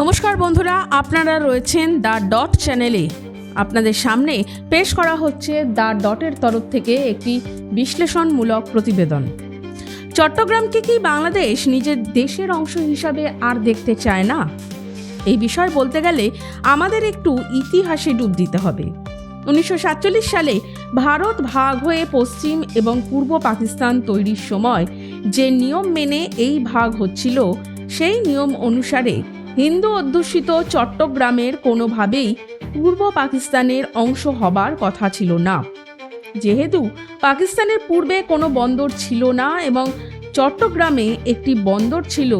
নমস্কার বন্ধুরা, আপনারা রয়েছেন দ্য ডট চ্যানেলে। আপনাদের সামনে পেশ করা হচ্ছে দ্য ডটের তরফ থেকে একটি বিশ্লেষণমূলক প্রতিবেদন। চট্টগ্রামকে কি বাংলাদেশ নিজের দেশের অংশ হিসাবে আর দেখতে চায় না? এই বিষয় বলতে গেলে আমাদের একটু ইতিহাসে ডুব দিতে হবে। উনিশশো সাতচল্লিশ সালে ভারত ভাগ হয়ে পশ্চিম এবং পূর্ব পাকিস্তান তৈরির সময় যে নিয়ম মেনে এই ভাগ হচ্ছিল, সেই নিয়ম অনুসারে হিন্দু অধ্যুষিত চট্টগ্রামের কোনোভাবেই পূর্ব পাকিস্তানের অংশ হবার কথা ছিল না। যেহেতু পাকিস্তানের পূর্বে কোনো বন্দর ছিল না এবং চট্টগ্রামে একটি বন্দর ছিল,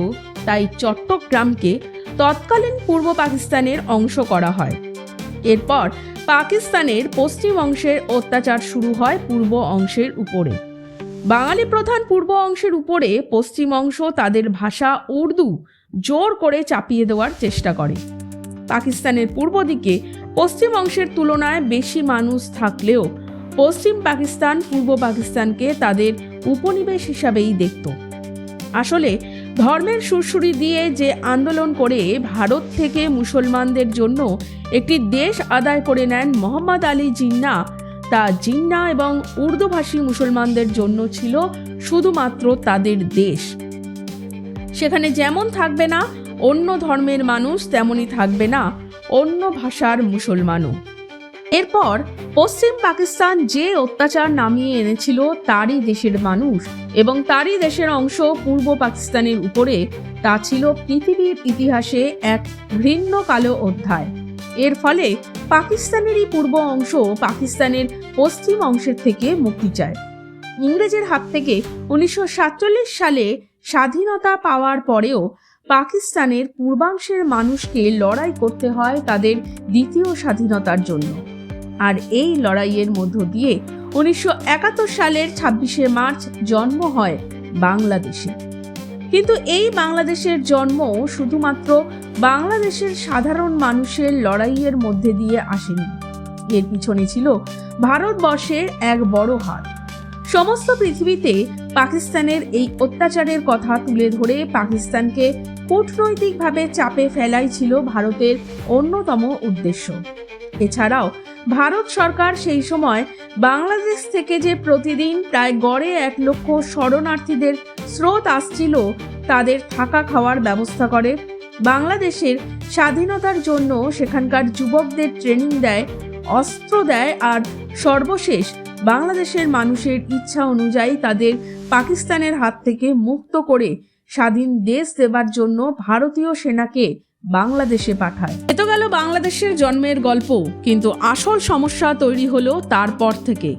তাই চট্টগ্রামকে তৎকালীন পূর্ব পাকিস্তানের অংশ করা হয়। এরপর পাকিস্তানের পশ্চিম অংশের অত্যাচার শুরু হয় পূর্ব অংশের উপরে। বাঙালি প্রধান পূর্ব অংশের উপরে পশ্চিম অংশ তাদের ভাষা উর্দু জোর করে চাপিয়ে দেওয়ার চেষ্টা করে। পাকিস্তানের পূর্ব দিকে পশ্চিম অংশের তুলনায় বেশি মানুষ থাকলেও পশ্চিম পাকিস্তান পূর্ব পাকিস্তানকে তাদের উপনিবেশ হিসাবেই দেখত। আসলে ধর্মের সুরসুরি দিয়ে যে আন্দোলন করে ভারত থেকে মুসলমানদের জন্য একটি দেশ আদায় করে নেন মোহাম্মদ আলী জিন্না, তা জিন্না এবং উর্দুভাষী মুসলমানদের জন্য ছিল শুধুমাত্র তাদের দেশ। সেখানে যেমন থাকবে না, অন্য ধর্মের মানুষ তেমনই থাকবে না, অন্য ভাষার মুসলমানও। এরপর পশ্চিম পাকিস্তান যে অত্যাচার নামিয়ে এনেছিল তারই দেশের মানুষ এবং তারই দেশের অংশ পূর্ব পাকিস্তানের উপরে, তা ছিল পৃথিবীর ইতিহাসে এক ঘৃণ্য কালো অধ্যায়। এর ফলে পাকিস্তানেরই পূর্ব অংশ পাকিস্তানের পশ্চিম অংশের থেকে মুক্তি চায়। ইংরেজের হাত থেকে উনিশশো সাতচল্লিশ সালে স্বাধীনতা পাওয়ার পরেও পাকিস্তানের পূর্বাংশের মানুষকে লড়াই করতে হয় তাদের দ্বিতীয় স্বাধীনতার জন্য। আর এই লড়াইয়ের মধ্য দিয়ে উনিশশো একাত্তর সালের ছাব্বিশে মার্চ জন্ম হয় বাংলাদেশে। কিন্তু এই বাংলাদেশের জন্ম শুধুমাত্র বাংলাদেশের সাধারণ মানুষের লড়াইয়ের মধ্যে দিয়ে আসেনি। এর পিছনে ছিল ভারতবর্ষের এক বড় হাত সমস্ত পৃথিবীতে পাকিস্তানের এই অত্যাচারের কথা তুলে ধরে পাকিস্তানকে কূটনৈতিকভাবে চাপে ফেলাই ছিল ভারতের অন্যতম উদ্দেশ্য। এছাড়াও ভারত সরকার সেই সময় বাংলাদেশ থেকে যে প্রতিদিন প্রায় গড়ে এক লক্ষ শরণার্থীদের স্রোত আসছিল, তাদের থাকা খাওয়ার ব্যবস্থা করে। বাংলাদেশের স্বাধীনতার জন্য সেখানকার যুবকদের ট্রেনিং দেয়, অস্ত্র দেয় আর সর্বশেষ বাংলাদেশের মানুষের ইচ্ছা অনুযায়ী তাদের পাকিস্তানের হাত থেকে মুক্ত করে স্বাধীন দেশ দেবার জন্য ভারতীয় সেনাকে বাংলাদেশে পাঠায়। এ তো গেল বাংলাদেশের জন্মের গল্প, কিন্তু আসল সমস্যা তৈরি হলো তারপর থেকে।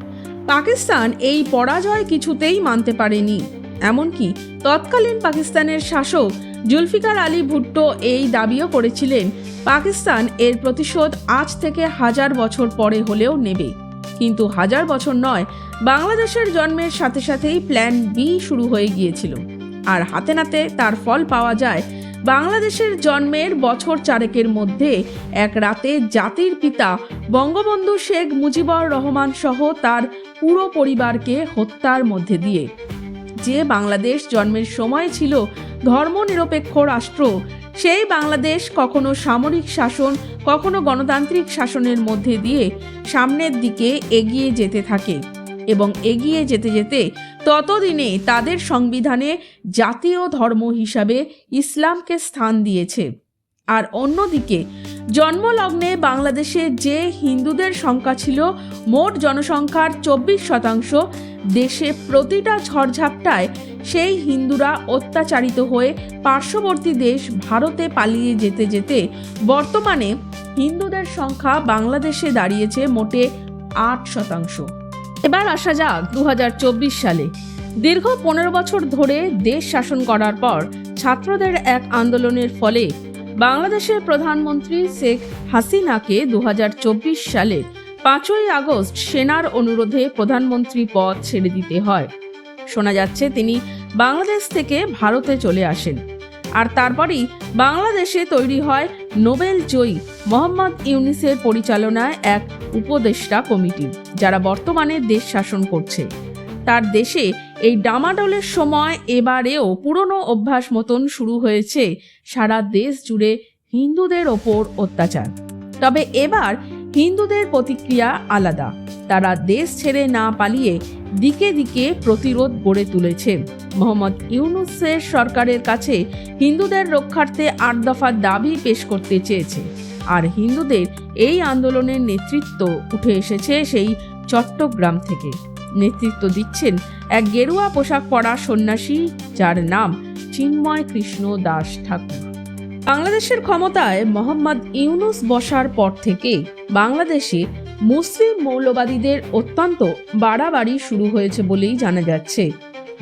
পাকিস্তান এই পরাজয় কিছুতেই মানতে পারেনি। এমনকি তৎকালীন পাকিস্তানের শাসক জুলফিকার আলী ভুট্টো এই দাবিও করেছিলেন, পাকিস্তান এর প্রতিশোধ আজ থেকে হাজার বছর পরে হলেও নেবে। কিন্তু হাজার বছর নয়, বাংলাদেশের জন্মের সাথে সাথেই প্ল্যান বি শুরু হয়ে গিয়েছিল। আর হাতে নাতে তার ফল পাওয়া যায় বাংলাদেশের জন্মের বছর চারেকের মধ্যে এক রাতে জাতির পিতা বঙ্গবন্ধু শেখ মুজিবুর রহমান সহ তার পুরো পরিবারকে হত্যার মধ্যে দিয়ে। যে বাংলাদেশ জন্মের সময় ছিল ধর্মনিরপেক্ষ রাষ্ট্র সেই বাংলাদেশ কখনো সামরিক শাসন, কখনো গণতান্ত্রিক শাসনের মধ্যে দিয়ে সামনের দিকে এগিয়ে যেতে থাকে এবং এগিয়ে যেতে যেতে ততদিনে তাদের সংবিধানে জাতীয় ধর্ম হিসাবে ইসলামকে স্থান দিয়েছে। আর অন্যদিকে জন্মলগ্নে বাংলাদেশে যে হিন্দুদের সংখ্যা ছিল মোট জনসংখ্যার চব্বিশ শতাংশ, দেশে প্রতিটা ঝড়ঝাপটায় সেই হিন্দুরা অত্যাচারিত হয়ে পার্শ্ববর্তী দেশ ভারতে পালিয়ে যেতে যেতে বর্তমানে হিন্দুদের সংখ্যা বাংলাদেশে দাঁড়িয়েছে মোটে আট শতাংশ। এবার আসা যাক দু হাজার চব্বিশ সালে। দীর্ঘ পনেরো বছর ধরে দেশ শাসন করার পর ছাত্রদের এক আন্দোলনের ফলে বাংলাদেশের প্রধানমন্ত্রী শেখ হাসিনাকে দু হাজার চব্বিশ সালে পাঁচই আগস্ট সেনার অনুরোধে প্রধানমন্ত্রী পদ ছেড়ে দিতে হয়। শোনা যাচ্ছে তিনি বাংলাদেশ থেকে ভারতে চলে আসেন। আর তারপরেই বাংলাদেশে তৈরি হয় নোবেল জয়ী মোহাম্মদ ইউনিসের পরিচালনায় এক উপদেষ্টা কমিটি, যারা বর্তমানে দেশ শাসন করছে। তার দেশে এই ডামাডোলের সময় এবারেও পুরনো অভ্যাস মতন শুরু হয়েছে সারা দেশ জুড়ে হিন্দুদের ওপর অত্যাচার। তবে এবার হিন্দুদের প্রতিক্রিয়া আলাদা। তারা দেশ ছেড়ে না পালিয়ে দিকে দিকে প্রতিরোধ গড়ে তুলেছে। মোহাম্মদ ইউনুসের সরকারের কাছে হিন্দুদের রক্ষার্থে আট দফার দাবি পেশ করতে চেয়েছে। আর হিন্দুদের এই আন্দোলনের নেতৃত্ব উঠে এসেছে সেই চট্টগ্রাম থেকে। নেতৃত্ব দিচ্ছেন এক গেরুয়া পোশাক পরা সন্ন্যাসী, যার নাম চিন্ময় কৃষ্ণ দাস ঠাকুর। বাংলাদেশের ক্ষমতায় মোহাম্মদ ইউনুস বসার পর থেকে বাংলাদেশে মুসলিম মৌলবাদীদের অত্যন্ত বাড়াবাড়ি শুরু হয়েছে বলেই জানা যাচ্ছে।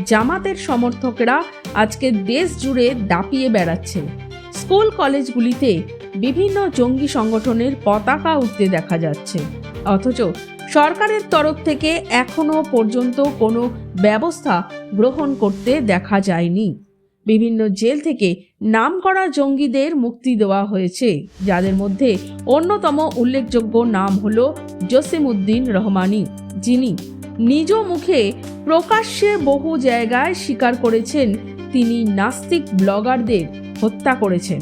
জামাতের সমর্থকরা আজকে দেশ জুড়ে দাপিয়ে বেড়াচ্ছেন স্কুল কলেজগুলিতে বিভিন্ন জঙ্গি সংগঠনের পতাকা উঠতে দেখা যাচ্ছে। অথচ সরকারের তরফ থেকে এখনও পর্যন্ত কোনো ব্যবস্থা গ্রহণ করতে দেখা যায়নি। বিভিন্ন জেল থেকে নামকরা জঙ্গিদের মুক্তি দেওয়া হয়েছে। যাদের মধ্যে অন্যতম উল্লেখযোগ্য নাম হল জসিমউদ্দিন রহমানি। যিনি নিজ মুখে প্রকাশ্যে বহু জায়গায় স্বীকার করেছেন, তিনি নাস্তিক ব্লগারদের হত্যা করেছেন।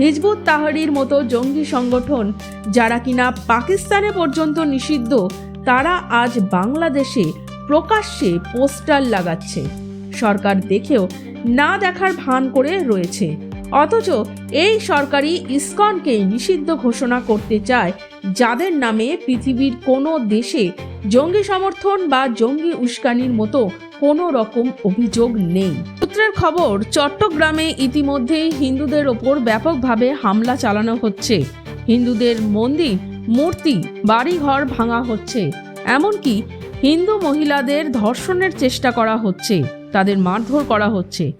হিজবুত তাহারির মতো জঙ্গি সংগঠন, যারা কিনা পাকিস্তানে পর্যন্ত নিষিদ্ধ, তারা আজ বাংলাদেশে প্রকাশ্যে পোস্টার লাগাচ্ছে। সরকার দেখেও না দেখার ভান করে রয়েছে। অথচ এই সরকারি ইসকনকে নিষিদ্ধ ঘোষণা করতে চায়, যাদের নামে পৃথিবীর কোনো দেশে জঙ্গি সমর্থন বা জঙ্গি উস্কানির মতো কোনো রকম অভিযোগ নেই। সূত্রের খবর, চট্টগ্রামে ইতিমধ্যেই হিন্দুদের ওপর ব্যাপকভাবে হামলা চালানো হচ্ছে। হিন্দুদের মন্দির, মূর্তি, বাড়িঘর ভাঙা হচ্ছে। এমনকি হিন্দু মহিলাদের ধর্ষণের চেষ্টা করা হচ্ছে, তাদের মারধর করা হচ্ছে।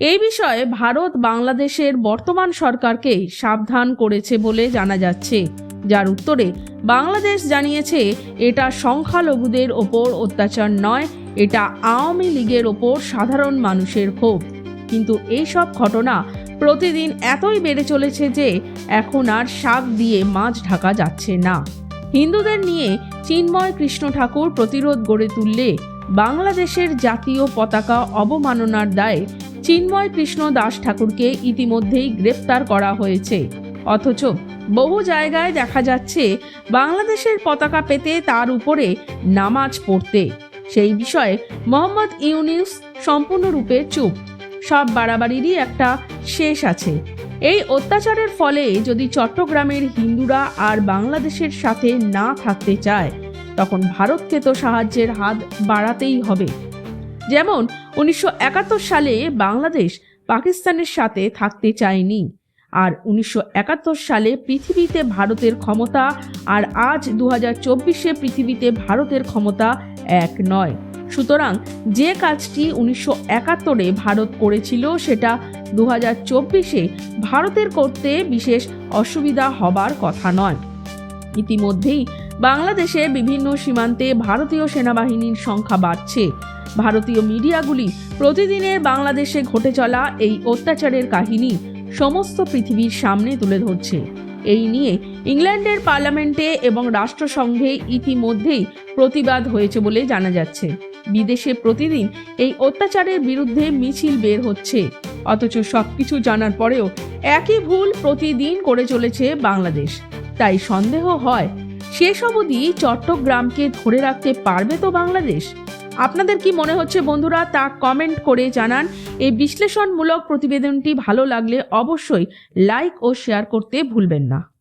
এই বিষয়ে ভারত বাংলাদেশের বর্তমান সরকারকে সাবধান করেছে বলে জানা যাচ্ছে। যার উত্তরে, বাংলাদেশ জানিয়েছে, এটা সংখ্যালঘুদের ওপর অত্যাচার নয় এটা আওয়ামী লীগের ওপর সাধারণ মানুষের ক্ষোভ। কিন্তু এইসব ঘটনা প্রতিদিন এতই বেড়ে চলেছে যে এখন আর শাক দিয়ে মাছ ঢাকা যাচ্ছে না। হিন্দুদের নিয়ে চিন্ময় কৃষ্ণ ঠাকুর প্রতিরোধ গড়ে তুললে বাংলাদেশের জাতীয় পতাকা অবমাননার দায়ে চিন্ময় কৃষ্ণ দাস ঠাকুরকে ইতিমধ্যেই গ্রেপ্তার করা হয়েছে। অথচ বহু জায়গায় দেখা যাচ্ছে বাংলাদেশের পতাকা পেতে তার উপরে নামাজ পড়তে। সেই বিষয়ে মোহাম্মদ ইউনিস সম্পূর্ণরূপে চুপ। সব বাড়াবাড়িরই একটা শেষ আছে। এই অত্যাচারের ফলে যদি চট্টগ্রামের হিন্দুরা আর বাংলাদেশের সাথে না থাকতে চায়, তখন ভারতকে তো সাহায্যের হাত বাড়াতেই হবে। যেমন, উনিশশো একাত্তর সালে বাংলাদেশ পাকিস্তানের সাথে থাকতে চায়নি, আর উনিশশো একাত্তর সালে পৃথিবীতে ভারতের ক্ষমতা, আর আজ দু হাজার পৃথিবীতে ভারতের ক্ষমতা এক নয়। সুতরাং যে কাজটি উনিশশো একাত্তরে ভারত করেছিল সেটা দু হাজার চব্বিশে ভারতের করতে বিশেষ অসুবিধা হবার কথা নয়। ইতিমধ্যেই বাংলাদেশে বিভিন্ন সীমান্তে ভারতীয় সেনাবাহিনীর সংখ্যা বাড়ছে। ভারতীয় মিডিয়াগুলি প্রতিদিনের বাংলাদেশে ঘটে চলা এই অত্যাচারের কাহিনী সমস্ত পৃথিবীর সামনে তুলে ধরছে। এই নিয়ে ইংল্যান্ডের পার্লামেন্টে এবং রাষ্ট্রসংঘে ইতিমধ্যেই প্রতিবাদ হয়েছে বলে জানা যাচ্ছে। বিদেশে প্রতিদিন এই অত্যাচারের বিরুদ্ধে মিছিল বের হচ্ছে। অথচ সবকিছু জানার পরেও একই ভুল প্রতিদিন করে চলেছে বাংলাদেশ। তাই সন্দেহ হয় শেষ অবধি চট্টগ্রামকে ধরে রাখতে পারবে তো বাংলাদেশ? আপনাদের কি মনে হচ্ছে বন্ধুরা তা কমেন্ট করে জানান। এই বিশ্লেষণমূলক প্রতিবেদনটি ভালো লাগলে অবশ্যই লাইক ও শেয়ার করতে ভুলবেন না।